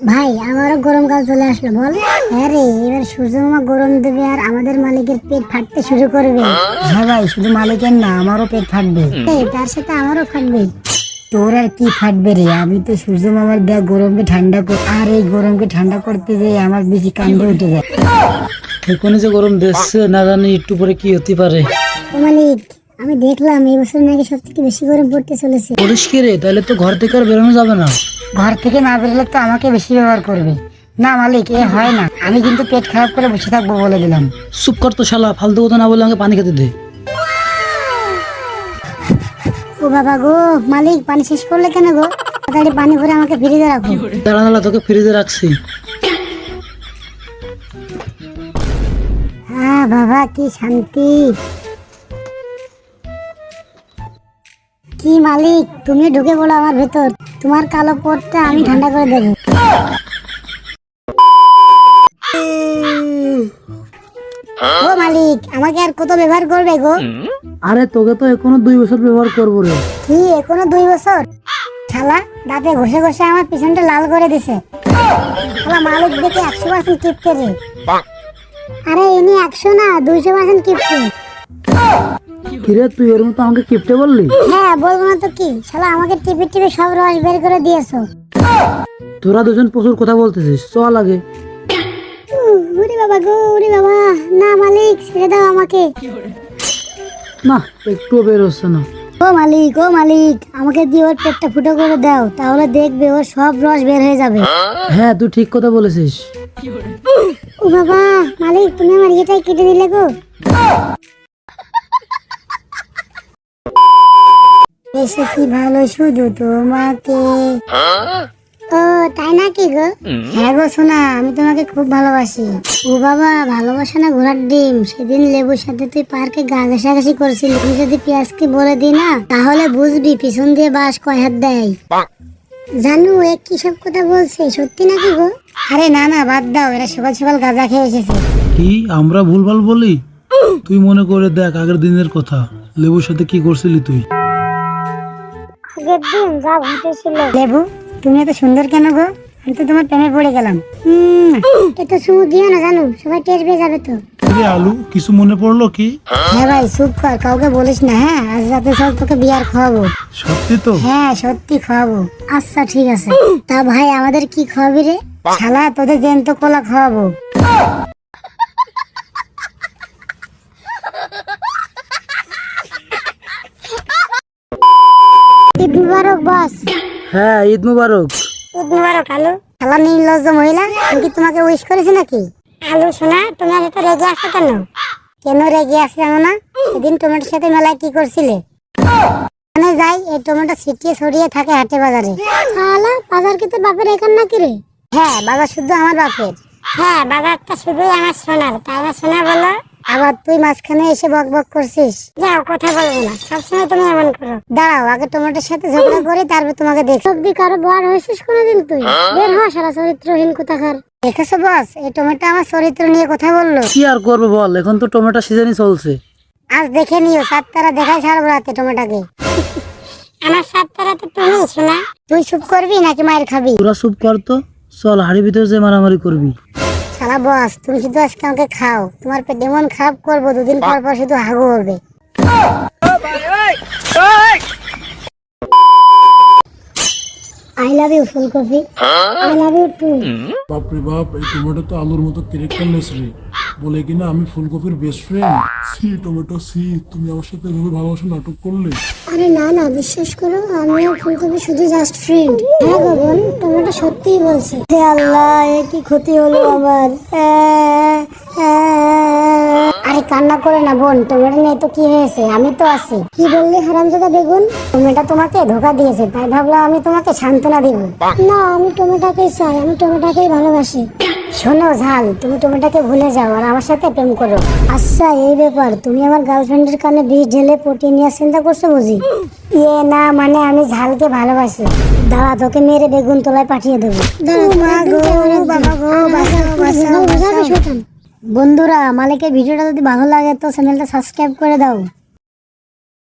ভাই আমারও গরমকাল চলে আসলো বল। হ্যাঁ রে এবার সূর্য মামা গরম দেবে আর আমাদের মালিকের পেট ফাটতে শুরু করবে। হ্যাঁ ভাই শুধু মালিকের না আমারও পেট ফাটবে। এই, তার সাথে আমারও ফাটবে। তোর আর কি ফাটবে রে? আমি তো সূর্য মামার দেয়া গরমকে ঠান্ডা কর আর এই গরমকে ঠান্ডা করতে যাই আমার বেশি কান্দে উঠে যায়। এখনই যে গরম দিচ্ছে না জানি একটু পরে কি হতে পারে। ও মালিক আমি দেখলাম এই বছর নাকি সব থেকে বেশি গরম পড়তে চলেছে। বলিস কি রে তাহলে তো ঘর থেকে আর বেরোনো যাবে না। ঘর থেকে না বেরোলে তো আমাকে বেশি ব্যবহার করবে। না মালিক এ হয় না। আমি কিন্তু পেট খারাপ করে বসে থাকব বলে দিলাম। চুপ কর তো শালা ফালতু কথা না বলে আমাকে পানি খেতে দে। ও বাবা গো মালিক পানি শেষ করলে কেন গো? তাড়াতাড়ি পানি ভরে আমাকে ফ্রিজে রাখো। দাঁড়া দাঁড়া তোকে ফ্রিজে রাখছি। হ্যাঁ বাবা কি শান্তি। কি মালিক তুমি ঢুকে পড়ো আমার ভেতর। তোমার কালো পোটটা আমি ঠান্ডা করে দেবো ও মালিক আমাকে আর কত ব্যবহার করবে গো? আরে তোকে তো এখনও দুই বছর ব্যবহার করব রে। কি এখনও দুই বছর? শালা দাঁতে ঘষে ঘষে আমার পিছনটা লাল করে দিছে। শালা মালিক দেখে একশো পার্সেন্ট কিপটে রে। আরে ইনি একশো না দুইশো পার্সেন্ট কিপটে। কিরে তুই এর মতো আমাকে কিপটে বললি? হ্যাঁ বলব না তো কি? শালা আমাকে টিপি টিপি সব রস বের করে দিয়েছ। তোরা দুজন প্রচুর কথা বলতেছিস চল আগে। ওরে বাবা গো ওরে বাবা। না মালিক ছেড়ে দাও আমাকে। না একটুও বের হচ্ছে না। ও মালিক ও মালিক আমাকে দিয়ে ওর পেটটা ফুটো করে দাও তাহলে দেখবে ওর সব রস বের হয়ে যাবে। হ্যাঁ তুই ঠিক কথা বলেছিস। ও বাবা মালিক তুমি আমার ইয়েটাই কেটে দিলে গো। এসেছি ভালো শুধু তোমাকে ও, তাই নাকি গো? হ্যাঁ গো শোনা আমি তোমাকে খুব ভালোবাসি। ও বাবা, ভালোবাসা না ঘোড়ার ডিম? সেদিন লেবুর সাথে তুই পার্কে গা করছিলি। আমি যদি পেঁয়াজকে বলে দিই না, তাহলে বুঝবি পিছন দিয়ে বাস কয় হাত দেয়। জানু, এ কি সব কথা বলছে? সত্যি নাকি গো? আরে না না, বাদ দাও, এরা সকাল সকাল গাঁজা খেয়ে এসেছে। কি, আমরা ভুলভাল বলি? তুই মনে করে দেখ আগের দিনের কথা। লেবুর সাথে কি করছিলি তুই? আগের দিন যা ঘটেছিল লেবু তুমি এত সুন্দর কেন গো? আমি তো তোমার প্রেমে পড়ে গেলাম। হুম এটা শুধু দিও না জানো সবাই টের পেয়ে যাবে তো। রে আলু কিছু মনে পড়ল কি? হ্যাঁ ভাই চুপ কর কাউকে বলিস না হ্যাঁ? আজ রাতে সব তোকে বিয়ার খাওয়াবো সত্যি তো? হ্যাঁ সত্যি খাওয়াবো আচ্ছা ঠিক আছে। তা ভাই আমাদের কি খাওয়াবি রে? শালা তোদের জ্যান্ত কলা খাওয়াবো ঈদ মুবারক বস। হ্যাঁ ঈদ মুবারক। ঈদ মুবারক আলু। শালা নির্লজ্জ মহিলা আমি কি তোমাকে উইশ করেছি নাকি? আলু শোনা তুমি আজ এত রেগে আছো কেন? কেন রেগে আছে জানো না? সেদিন টমেটোর সাথে মেলায় কি করছিলে? মানে যাই এই টমেটো ছিটিয়ে ছড়িয়ে থাকে হাটে বাজারে। শালা বাজার কি তোর বাপের এখান নাকি রে? হ্যাঁ বাজার শুদ্ধ আমার বাপের। হ্যাঁ বাজারটা শুধুই আমার সোনার তাই না সোনা বলো? আবার তুই মাঝখানে এসে বক বক করছিস? যাও কথা বলব না। সবসময় তুমি এমন করো। দাঁড়াও আগে টমেটোর সাথে ঝগড়া করে তারপর তোমাকে দেখ সবদি কারও বড় হয়েছিস কোনোদিন তুই? বের হ সারা চরিত্রহীন কোথাকার। দেখেছ বস? এই টমেটো আমার চরিত্র নিয়ে কথা বলল। কি আর করবে বল? এখন তো টমেটো সিজনই চলছে। আজ দেখে নিও সাত তারা দেখাই ছাড়বো রাতে টমেটোকে। আমার সাত তারা তো তুমি শোনা তুই চুপ করবি নাকি মায়ের খাবি? তোরা চুপ কর তো। চল হাড়ি ভিতরে যে মারামারি করবি। শালা বস তুমি শুধু আজকে আমাকে খাও। তোমার পেট এমন খারাপ করব দুদিন পর পর শুধু হাগু হবে। আই লাভ ইউ ফুলকপি আই লাভ ইউ টু বাপরে বাপ এই টমেটো তো আলুর মতো ক্যারেক্টারলেস রে। বলে কিনা আমি ফুলকপির বেস্ট ফ্রেন্ড সি টমেটো সি তুমি আমার সাথে এভাবে ভালোবাসা নাটক করলে? আরে না না বিশ্বাস করো আমি আর ফুলকপি শুধু জাস্ট ফ্রেন্ড হ্যাঁ গো বোন টমেটো সত্যিই বলছে। হে আল্লাহ এ কি ক্ষতি হলো আমার? আহ, আহ। কান্না করে না বোন টমেটো নিয়ে তো কি হয়েছে? আমি তো আছি। কি বললি হারামজাদা বেগুন? টমেটো তোমাকে ধোকা দিয়েছে তাই ভাবলাম আমি তোমাকে সান্ত্বনা দিব। না আমি টমেটোকেই চাই আমি টমেটোকেই ভালোবাসি। শোনো ঝাল তুমি টমেটোকে ভুলে যাও আর আমার সাথে প্রেম করো। আচ্ছা এই ব্যাপার তুমি আমার গার্লফ্রেন্ডের কানে বিষ ঢেলে পটিয়ে নেওয়ার চিন্তা করছ বুঝি? ইয়ে না মানে আমি ঝালকে ভালোবাসি। দাঁড়া তোকে মেরে বেগুন তলায় পাঠিয়ে দেবো। বন্ধুরা মালিকের ভিডিওটা যদি ভালো লাগে তো চ্যানেলটা সাবস্ক্রাইব করে দাও।